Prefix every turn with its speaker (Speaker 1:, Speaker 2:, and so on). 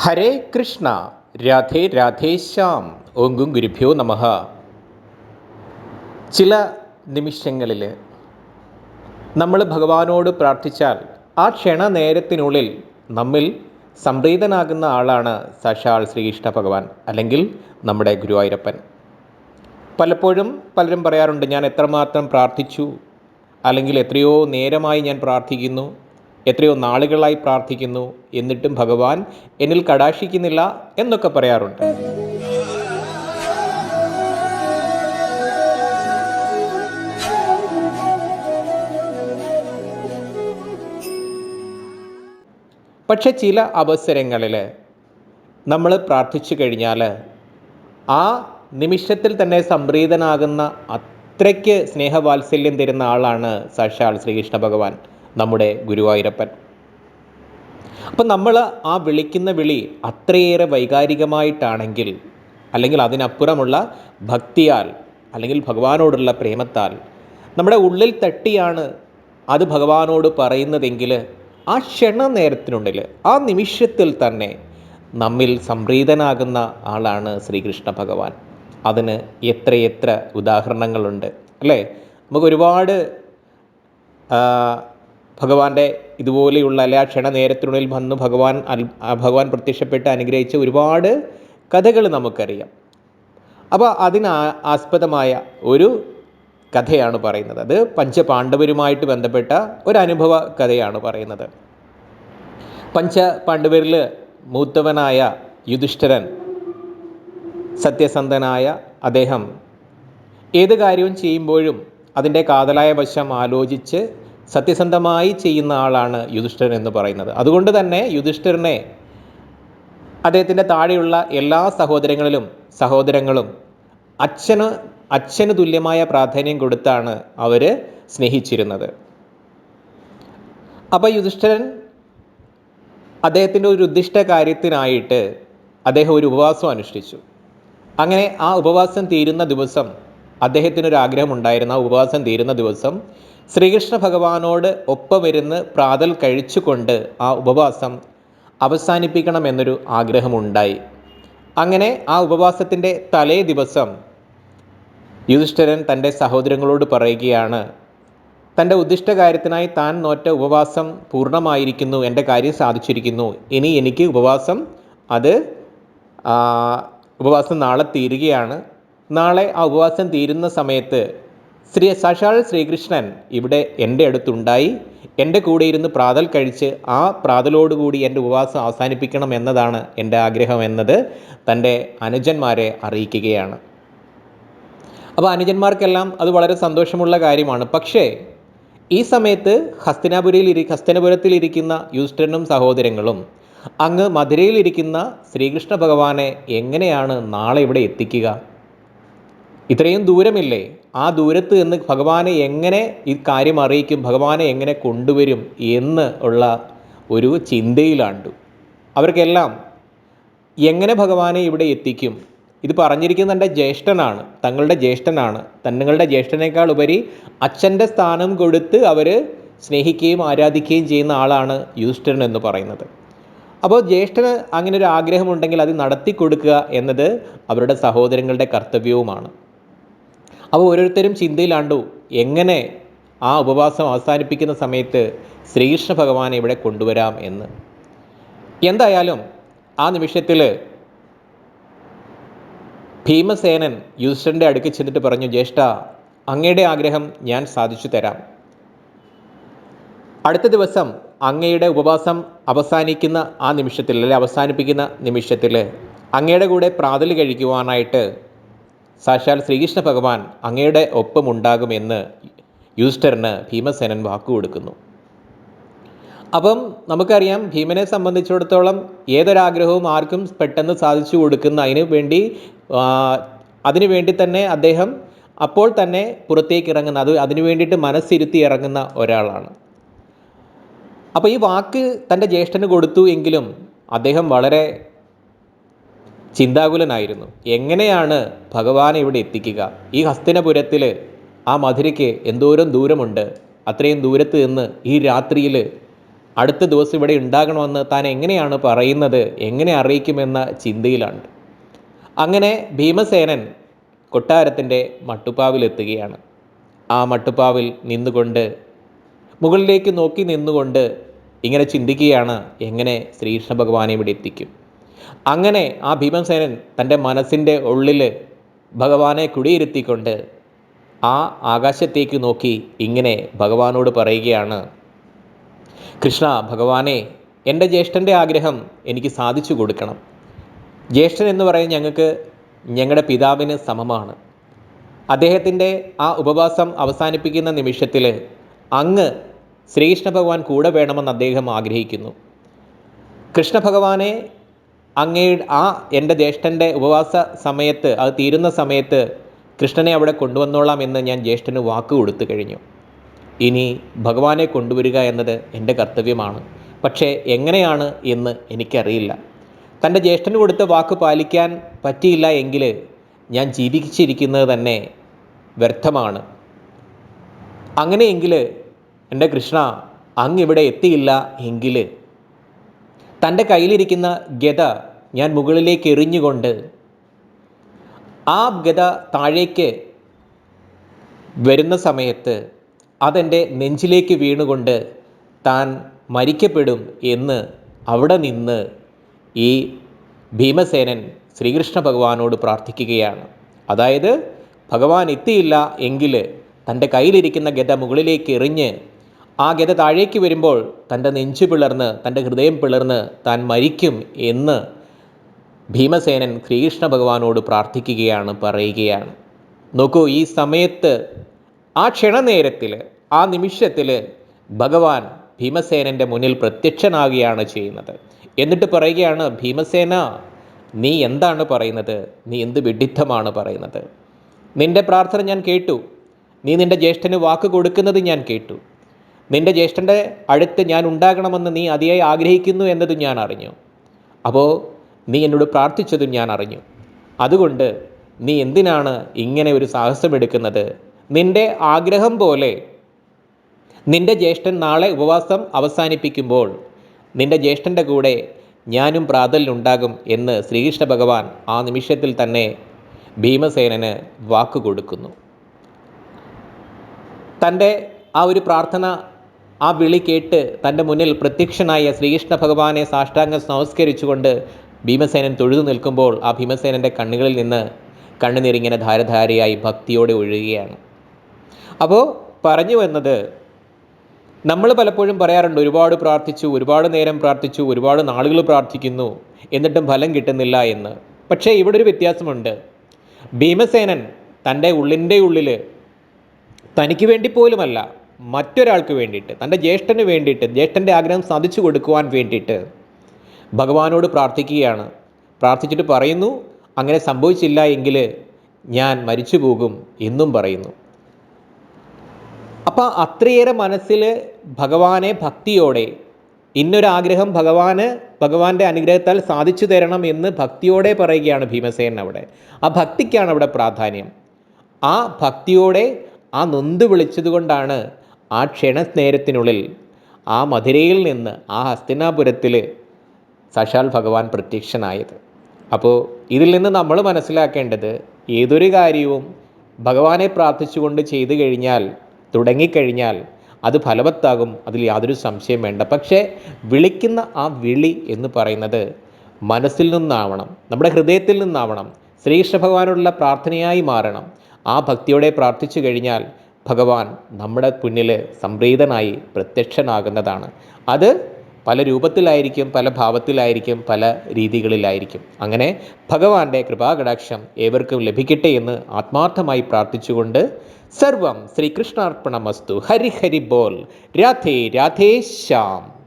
Speaker 1: ഹരേ കൃഷ്ണ രാധേ രാധേശ്യാം ഓങ്കും ഗുരുഭ്യോ നമ. ചില നിമിഷങ്ങളിൽ നമ്മൾ ഭഗവാനോട് പ്രാർത്ഥിച്ചാൽ ആ ക്ഷണ നേരത്തിനുള്ളിൽ നമ്മിൽ സംപ്രീതനാകുന്ന ആളാണ് സാക്ഷാൽ ശ്രീകൃഷ്ണ ഭഗവാൻ അല്ലെങ്കിൽ നമ്മുടെ ഗുരുവായൂരപ്പൻ. പലപ്പോഴും പലരും പറയാറുണ്ട് ഞാൻ എത്രമാത്രം പ്രാർത്ഥിച്ചു? അല്ലെങ്കിൽ എത്രയോ നേരമായി ഞാൻ പ്രാർത്ഥിക്കുന്നു? എത്രയോ നാളുകളായി പ്രാർത്ഥിക്കുന്നു. എന്നിട്ടും ഭഗവാൻ എന്നിൽ കടാക്ഷിക്കുന്നില്ല എന്നൊക്കെ പറയാറുണ്ട്. പക്ഷെ ചില അവസരങ്ങളിൽ നമ്മൾ പ്രാർത്ഥിച്ചു കഴിഞ്ഞാൽ ആ നിമിഷത്തിൽ തന്നെ സംപ്രീതനാകുന്ന അത്രയ്ക്ക് സ്നേഹവാത്സല്യം തരുന്ന ആളാണ് സാക്ഷാൽ ശ്രീകൃഷ്ണ ഭഗവാൻ. നമ്മുടെ ഗുരുവായൂരപ്പൻ. അപ്പം നമ്മൾ ആ വിളിക്കുന്ന വിളി അത്രയേറെ വൈകാരികമായിട്ടാണെങ്കിൽ അല്ലെങ്കിൽ അതിനപ്പുറമുള്ള ഭക്തിയാൽ അല്ലെങ്കിൽ ഭഗവാനോടുള്ള പ്രേമത്താൽ നമ്മുടെ ഉള്ളിൽ തട്ടിയാണ് അത് ഭഗവാനോട് പറയുന്നതെങ്കിൽ ആ ക്ഷണ നേരത്തിനുള്ളിൽ ആ നിമിഷത്തിൽ തന്നെ നമ്മിൽ സംപ്രീതനാകുന്ന ആളാണ് ശ്രീകൃഷ്ണ ഭഗവാൻ. അതിന് എത്രയെത്ര ഉദാഹരണങ്ങളുണ്ട് അല്ലേ? നമുക്ക് ഒരുപാട് ഭഗവാന്റെ ഇതുപോലെയുള്ള അല്ലെ ആ ക്ഷണ നേരത്തിനുള്ളിൽ വന്ന് ഭഗവാൻ ഭഗവാൻ പ്രത്യക്ഷപ്പെട്ട് അനുഗ്രഹിച്ച ഒരുപാട് കഥകൾ നമുക്കറിയാം. അപ്പോൾ അതിന് ആസ്പദമായ ഒരു കഥയാണ് പറയുന്നത്. അത് പഞ്ചപാണ്ഡവരുമായിട്ട് ബന്ധപ്പെട്ട ഒരു അനുഭവ കഥയാണ് പറയുന്നത്. പഞ്ച പാണ്ഡവരിൽ മൂത്തവനായ യുധിഷ്ഠിരൻ സത്യസന്ധനായ അദ്ദേഹം ഏത് കാര്യവും ചെയ്യുമ്പോഴും അതിന്റെ കാതലായ വശം ആലോചിച്ച് സത്യസന്ധമായി ചെയ്യുന്ന ആളാണ് യുധിഷ്ഠിരൻ എന്ന് പറയുന്നത്. അതുകൊണ്ട് തന്നെ യുധിഷ്ഠിരനെ അദ്ദേഹത്തിന്റെ താഴെയുള്ള എല്ലാ സഹോദരങ്ങളിലും സഹോദരങ്ങളും അച്ഛന് അച്ഛന് തുല്യമായ പ്രാധാന്യം കൊടുത്താണ് അവർ സ്നേഹിച്ചിരുന്നത്. അപ്പോൾ യുധിഷ്ഠിരൻ അദ്ദേഹത്തിന്റെ ഒരു ഉദ്ദിഷ്ട കാര്യത്തിനായിട്ട് അദ്ദേഹം ഒരു ഉപവാസം അനുഷ്ഠിച്ചു. അങ്ങനെ ആ ഉപവാസം തീരുന്ന ദിവസം അദ്ദേഹത്തിനൊരു ആഗ്രഹമുണ്ടായിരുന്നു ആ ഉപവാസം തീരുന്ന ദിവസം ശ്രീകൃഷ്ണ ഭഗവാനോട് ഒപ്പമിരുന്ന് പ്രാതൽ കഴിച്ചുകൊണ്ട് ആ ഉപവാസം അവസാനിപ്പിക്കണമെന്നൊരു ആഗ്രഹമുണ്ടായി. അങ്ങനെ ആ ഉപവാസത്തിന്റെ തലേ ദിവസം യുധിഷ്ഠിരൻ തന്റെ സഹോദരങ്ങളോട് പറയുകയാണ് തന്റെ ഉദ്ദിഷ്ട കാര്യത്തിനായി താൻ നോറ്റ ഉപവാസം പൂർണമായിരിക്കുന്നു എന്റെ കാര്യം സാധിച്ചിരിക്കുന്നു. ഇനി എനിക്ക് ഉപവാസം അത് ഉപവാസം നാളെ തീരുകയാണ്. നാളെ ആ ഉപവാസം തീരുന്ന സമയത്ത് ശ്രീ സശാൽ ശ്രീകൃഷ്ണൻ ഇവിടെ എന്റെ അടുത്തുണ്ടായി. എന്റെ കൂടെ ഇരുന്ന് പ്രാതൽ കഴിച്ച് ആ പ്രാതലോടുകൂടി എന്റെ ഉപവാസം അവസാനിപ്പിക്കണം എന്നതാണ് എന്റെ ആഗ്രഹം എന്നത്. തന്റെ അനുജന്മാരെ അറിയിക്കുകയാണ്. അപ്പോൾ അനുജന്മാർക്കെല്ലാം അത് വളരെ സന്തോഷമുള്ള കാര്യമാണ്. പക്ഷേ ഈ സമയത്ത് ഹസ്തിനാപുരിയിൽ ഇരി ഹസ്തനപുരത്തിൽ ഇരിക്കുന്ന യുസ്റ്റനും സഹോദരങ്ങളും അങ്ങ് മധുരയിലിരിക്കുന്ന ശ്രീകൃഷ്ണ ഭഗവാനെ എങ്ങനെയാണ് നാളെ ഇവിടെ എത്തിക്കുക? ഇത്രയും ദൂരമില്ലേ? ആ ദൂരത്ത് നിന്ന് ഭഗവാനെ എങ്ങനെ ഈ കാര്യം അറിയിക്കും? ഭഗവാനെ എങ്ങനെ കൊണ്ടുവരും എന്ന് ഉള്ള ഒരു ചിന്തയിലാണ്ടു. അവർക്കെല്ലാം എങ്ങനെ ഭഗവാനെ ഇവിടെ എത്തിക്കും? ഇത് പറഞ്ഞിരിക്കുന്ന എന്റെ ജ്യേഷ്ഠനാണ് തങ്ങളുടെ ജ്യേഷ്ഠനാണ്. തങ്ങളുടെ ജ്യേഷ്ഠനേക്കാൾ ഉപരി അച്ഛന്റെ സ്ഥാനം കൊടുത്ത് അവർ സ്നേഹിക്കുകയും ആരാധിക്കുകയും ചെയ്യുന്ന ആളാണ് യൂസ്റ്റൺ എന്ന് പറയുന്നത്. അപ്പോൾ ജ്യേഷ്ഠന് അങ്ങനെ ഒരു ആഗ്രഹമുണ്ടെങ്കിൽ അത് നടത്തി കൊടുക്കുക എന്നത് അവരുടെ സഹോദരങ്ങളുടെ കർത്തവ്യവുമാണ്. അപ്പോൾ ഓരോരുത്തരും ചിന്തയിലാണ്ടു എങ്ങനെ ആ ഉപവാസം അവസാനിപ്പിക്കുന്ന സമയത്ത് ശ്രീകൃഷ്ണ ഭഗവാനെ ഇവിടെ കൊണ്ടുവരാം എന്ന്. എന്തായാലും ആ നിമിഷത്തിൽ ഭീമസേനൻ യുധിഷ്ഠന്റെ അടുക്കി ചെന്നിട്ട് പറഞ്ഞു ജ്യേഷ്ഠ അങ്ങയുടെ ആഗ്രഹം ഞാൻ സാധിച്ചു തരാം. അടുത്ത ദിവസം അങ്ങയുടെ ഉപവാസം അവസാനിക്കുന്ന ആ നിമിഷത്തിൽ അല്ലെ അവസാനിപ്പിക്കുന്ന നിമിഷത്തിൽ അങ്ങയുടെ കൂടെ പ്രാതൽ കഴിക്കുവാനായിട്ട് സാക്ഷാൽ ശ്രീകൃഷ്ണ ഭഗവാൻ അങ്ങയുടെ ഒപ്പമുണ്ടാകുമെന്ന് യൂസ്റ്ററിന് ഭീമസേനൻ വാക്കുകൊടുക്കുന്നു. അപ്പം നമുക്കറിയാം ഭീമനെ സംബന്ധിച്ചിടത്തോളം ഏതൊരാഗ്രഹവും ആർക്കും പെട്ടെന്ന് സാധിച്ചു കൊടുക്കുന്ന അതിന് വേണ്ടി അതിനു വേണ്ടി തന്നെ അദ്ദേഹം അപ്പോൾ തന്നെ പുറത്തേക്ക് ഇറങ്ങുന്ന അത് അതിനു വേണ്ടിയിട്ട് മനസ്സിരുത്തി ഇറങ്ങുന്ന ഒരാളാണ്. അപ്പോൾ ഈ വാക്ക് തന്റെ ജ്യേഷ്ഠന് കൊടുത്തു എങ്കിലും അദ്ദേഹം വളരെ ചിന്താകുലനായിരുന്നു. എങ്ങനെയാണ് ഭഗവാനെ ഇവിടെ എത്തിക്കുക? ഈ ഹസ്തിനപുരത്തിൽ ആ മധുരയ്ക്ക് എന്തോരം ദൂരമുണ്ട്? അത്രയും ദൂരത്ത് നിന്ന് ഈ രാത്രിയിൽ അടുത്ത ദിവസം ഇവിടെ ഉണ്ടാകണമെന്ന് താൻ എങ്ങനെയാണ് പറയുന്നത്? എങ്ങനെ അറിയിക്കുമെന്ന ചിന്തയിലാണ് അങ്ങനെ ഭീമസേനൻ കൊട്ടാരത്തിന്റെ മട്ടുപ്പാവിലെത്തുകയാണ്. ആ മട്ടുപ്പാവിൽ നിന്നുകൊണ്ട് മുകളിലേക്ക് നോക്കി നിന്നുകൊണ്ട് ഇങ്ങനെ ചിന്തിക്കുകയാണ് എങ്ങനെ ശ്രീകൃഷ്ണ ഭഗവാനെ ഇവിടെ എത്തിക്കും. അങ്ങനെ ആ ഭീമസേനൻ തന്റെ മനസ്സിന്റെ ഉള്ളിൽ ഭഗവാനെ കുടിയിരുത്തിക്കൊണ്ട് ആ ആകാശത്തേക്ക് നോക്കി ഇങ്ങനെ ഭഗവാനോട് പറയുകയാണ് കൃഷ്ണ ഭഗവാനെ എന്റെ ജ്യേഷ്ഠന്റെ ആഗ്രഹം എനിക്ക് സാധിച്ചു കൊടുക്കണം. ജ്യേഷ്ഠൻ എന്ന് പറയുന്നത് ഞങ്ങൾക്ക് ഞങ്ങളുടെ പിതാവിന് സമമാണ്. അദ്ദേഹത്തിന്റെ ആ ഉപവാസം അവസാനിപ്പിക്കുന്ന നിമിഷത്തിൽ അങ്ങ് ശ്രീകൃഷ്ണ ഭഗവാൻ കൂടെ വേണമെന്ന് അദ്ദേഹം ആഗ്രഹിക്കുന്നു. കൃഷ്ണ ഭഗവാനെ അങ്ങേ ആ എന്റെ ജ്യേഷ്ഠന്റെ ഉപവാസ സമയത്ത് അത് തീരുന്ന സമയത്ത് കൃഷ്ണനെ അവിടെ കൊണ്ടുവന്നോളാം എന്ന് ഞാൻ ജ്യേഷ്ഠന് വാക്ക് കൊടുത്തു കഴിഞ്ഞു. ഇനി ഭഗവാനെ കൊണ്ടുവരിക എന്നത് എന്റെ കർത്തവ്യമാണ്. പക്ഷേ എങ്ങനെയാണ് എന്ന് എനിക്കറിയില്ല. തന്റെ ജ്യേഷ്ഠന് കൊടുത്ത വാക്ക് പാലിക്കാൻ പറ്റിയില്ല എങ്കിൽ ഞാൻ ജീവിച്ചിരിക്കുന്നത് തന്നെ വ്യർത്ഥമാണ്. അങ്ങനെയെങ്കിൽ എന്റെ കൃഷ്ണ അങ്ങ് ഇവിടെ എത്തിയില്ല എങ്കിൽ തന്റെ കയ്യിലിരിക്കുന്ന ഗത ഞാൻ മുകളിലേക്ക് എറിഞ്ഞുകൊണ്ട് ആ ഗത താഴേക്ക് വരുന്ന സമയത്ത് അതെന്റെ നെഞ്ചിലേക്ക് വീണുകൊണ്ട് താൻ മരിക്കപ്പെടും എന്ന് അവിടെ നിന്ന് ഈ ഭീമസേനൻ ശ്രീകൃഷ്ണ ഭഗവാനോട് പ്രാർത്ഥിക്കുകയാണ്. അതായത് ഭഗവാൻ എത്തിയില്ല എങ്കിൽ തന്റെ കയ്യിലിരിക്കുന്ന ഗത മുകളിലേക്ക് എറിഞ്ഞ് ആ ഗത താഴേക്ക് വരുമ്പോൾ തന്റെ നെഞ്ചു പിളർന്ന് തന്റെ ഹൃദയം പിളർന്ന് താൻ മരിക്കും എന്ന് ഭീമസേനൻ ശ്രീകൃഷ്ണ ഭഗവാനോട് പ്രാർത്ഥിക്കുകയാണ് പറയുകയാണ്. നോക്കൂ ഈ സമയത്ത് ആ ക്ഷണനേരത്തിൽ ആ നിമിഷത്തിൽ ഭഗവാൻ ഭീമസേനന്റെ മുന്നിൽ പ്രത്യക്ഷനാകുകയാണ് ചെയ്യുന്നത്. എന്നിട്ട് പറയുകയാണ് ഭീമസേന നീ എന്താണ് പറയുന്നത്? നീ എന്ത് വിഡിത്തമാണ് പറയുന്നത്? നിന്റെ പ്രാർത്ഥന ഞാൻ കേട്ടു. നീ നിന്റെ ജ്യേഷ്ഠന് വാക്ക് കൊടുക്കുന്നത് ഞാൻ കേട്ടു. നിന്റെ ജ്യേഷ്ഠന്റെ അടുത്ത് ഞാൻ ഉണ്ടാകണമെന്ന് നീ അതിയായി ആഗ്രഹിക്കുന്നു എന്നതും ഞാൻ അറിഞ്ഞു. അപ്പോൾ നീ എന്നോട് പ്രാർത്ഥിച്ചതും ഞാൻ അറിഞ്ഞു. അതുകൊണ്ട് നീ എന്തിനാണ് ഇങ്ങനെ ഒരു സാഹസമെടുക്കുന്നത് നിന്റെ ആഗ്രഹം പോലെ നിന്റെ ജ്യേഷ്ഠൻ നാളെ ഉപവാസം അവസാനിപ്പിക്കുമ്പോൾ നിന്റെ ജ്യേഷ്ഠന്റെ കൂടെ ഞാനും പ്രാതലിനുണ്ടാകും എന്ന് ശ്രീകൃഷ്ണ ഭഗവാൻ ആ നിമിഷത്തിൽ തന്നെ ഭീമസേനന് വാക്ക് കൊടുക്കുന്നു. തന്റെ ആ ഒരു പ്രാർത്ഥന ആ വിളി കേട്ട് തന്റെ മുന്നിൽ പ്രത്യക്ഷനായ ശ്രീകൃഷ്ണ ഭഗവാനെ സാഷ്ടാംഗം നമസ്കരിച്ചുകൊണ്ട് ഭീമസേനൻ തൊഴുതു നിൽക്കുമ്പോൾ ആ ഭീമസേനന്റെ കണ്ണുകളിൽ നിന്ന് കണ്ണുനീരിങ്ങനെ ധാരധാരയായി ഭക്തിയോടെ ഒഴുകുകയാണ്. അപ്പോൾ പറഞ്ഞു വന്നത് നമ്മൾ പലപ്പോഴും പറയാറുണ്ട് ഒരുപാട് പ്രാർത്ഥിച്ചു ഒരുപാട് നേരം പ്രാർത്ഥിച്ചു ഒരുപാട് നാളുകൾ പ്രാർത്ഥിക്കുന്നു എന്നിട്ടും ഫലം കിട്ടുന്നില്ല എന്ന്. പക്ഷേ ഇവിടെ ഒരു വ്യത്യാസമുണ്ട്. ഭീമസേനൻ തന്റെ ഉള്ളിന്റെ ഉള്ളിൽ തനിക്ക് വേണ്ടി പോലുമല്ല മറ്റൊരാൾക്ക് വേണ്ടിയിട്ട് തന്റെ ജ്യേഷ്ഠന് വേണ്ടിയിട്ട് ജ്യേഷ്ഠന്റെ ആഗ്രഹം സാധിച്ചു കൊടുക്കുവാൻ വേണ്ടിയിട്ട് ഭഗവാനോട് പ്രാർത്ഥിക്കുകയാണ്. പ്രാർത്ഥിച്ചിട്ട് പറയുന്നു അങ്ങനെ സംഭവിച്ചില്ല എങ്കിൽ ഞാൻ മരിച്ചു പോകും എന്നും പറയുന്നു. അപ്പോൾ അത്രയേറെ മനസ്സിൽ ഭഗവാനെ ഭക്തിയോടെ ഇന്നൊരാഗ്രഹം ഭഗവാന് ഭഗവാന്റെ അനുഗ്രഹത്താൽ സാധിച്ചു തരണം എന്ന് ഭക്തിയോടെ പറയുകയാണ് ഭീമസേനൻ അവിടെ. ആ ഭക്തിക്കാണ് അവിടെ പ്രാധാന്യം. ആ ഭക്തിയോടെ ആ നൊന്ത് വിളിച്ചതുകൊണ്ടാണ് ആ ക്ഷണസ്നേരത്തിനുള്ളിൽ ആ മധുരയിൽ നിന്ന് ആ ഹസ്തിനാപുരത്തിൽ സശാൽ ഭഗവാൻ പ്രത്യക്ഷനായത്. അപ്പോൾ ഇതിൽ നിന്ന് നമ്മൾ മനസ്സിലാക്കേണ്ടത് ഏതൊരു കാര്യവും ഭഗവാനെ പ്രാർത്ഥിച്ചുകൊണ്ട് ചെയ്തു കഴിഞ്ഞാൽ തുടങ്ങിക്കഴിഞ്ഞാൽ അത് ഫലവത്താകും അതിൽ യാതൊരു സംശയം വേണ്ട. പക്ഷേ വിളിക്കുന്ന ആ വിളി എന്ന് പറയുന്നത് മനസ്സിൽ നിന്നാവണം നമ്മുടെ ഹൃദയത്തിൽ നിന്നാവണം. ശ്രീകൃഷ്ണ ഭഗവാനോടുള്ള പ്രാർത്ഥനയായി മാറണം. ആ ഭക്തിയോടെ പ്രാർത്ഥിച്ചു കഴിഞ്ഞാൽ ഭഗവാൻ നമ്മുടെ മുന്നിൽ സംപ്രീതനായി പ്രത്യക്ഷനാകുന്നതാണ്. അത് പല രൂപത്തിലായിരിക്കും പല ഭാവത്തിലായിരിക്കും പല രീതികളിലായിരിക്കും. അങ്ങനെ ഭഗവാന്റെ കൃപാകടാക്ഷം ഏവർക്കും ലഭിക്കട്ടെ എന്ന് ആത്മാർത്ഥമായി പ്രാർത്ഥിച്ചുകൊണ്ട് സർവം ശ്രീകൃഷ്ണാർപ്പണമസ്തു. ഹരി ഹരി ബോൽ രാധേ രാധേ ശ്യാം.